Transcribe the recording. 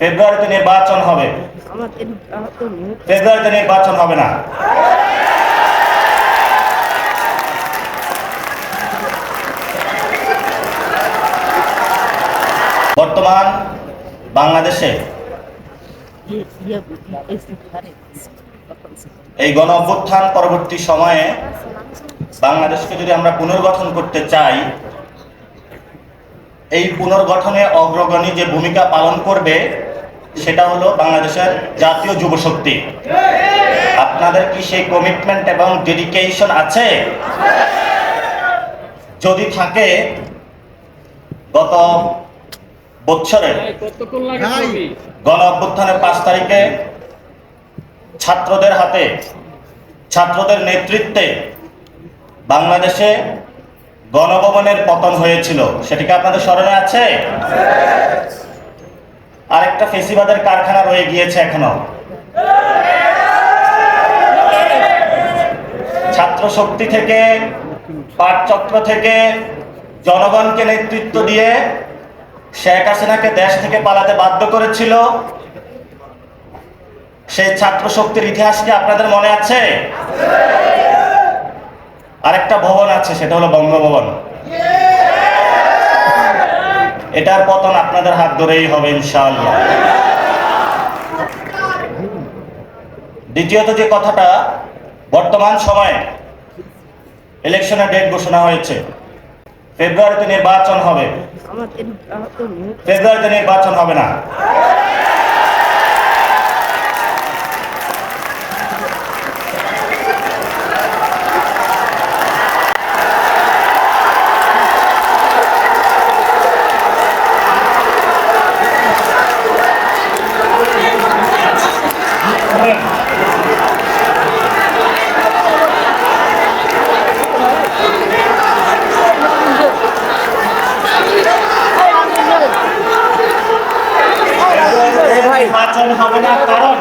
ফেব্রুয়ারিতে নির্বাচন হবে। ফেব্রুয়ারিতে নির্বাচন হবে না। বর্তমান বাংলাদেশে এই গণ অভ্যুত্থান পরবর্তী সময়ে বাংলাদেশকে যদি আমরা পুনর্গঠন করতে চাই, এই পুনর্গঠনে অগ্রগণী যে ভূমিকা পালন করবে সেটা হলো বাংলাদেশের জাতীয় যুব শক্তি। আপনাদের কি সেই কমিটমেন্ট এবং ডেডিকেশন আছে? যদি থাকে গত বছরে গণ অভ্যুত্থানের পাঁচ তারিখে ছাত্রদের হাতে ছাত্রদের নেতৃত্বে বাংলাদেশে গণভবনের পতন হয়েছিল। সেটি কি আপনাদের স্মরণে আছে? আরেকটা ফেসিবাদের কারখানা রয়ে গিয়েছে এখনও। ছাত্র শক্তি থেকে পাঠচক্র থেকে জনগণকে নেতৃত্ব দিয়ে শেখ হাসিনাকে দেশ থেকে পালাতে বাধ্য করেছিল। সেই ছাত্র শক্তির ইতিহাস কি আপনাদের মনে আছে? আরেকটা ভবন আছে, সেটা হলো বঙ্গভবন। এটার পতন আপনাদের হাত ধরেই হবে, ইনশাআল্লাহ। দ্বিতীয়ত যে কথাটা, বর্তমান সময়ে ইলেকশনের ডেট ঘোষণা হয়েছে। ফেব্রুয়ারিতে নির্বাচন হবে। ফেব্রুয়ারিতে নির্বাচন হবে না। হবে না কারণ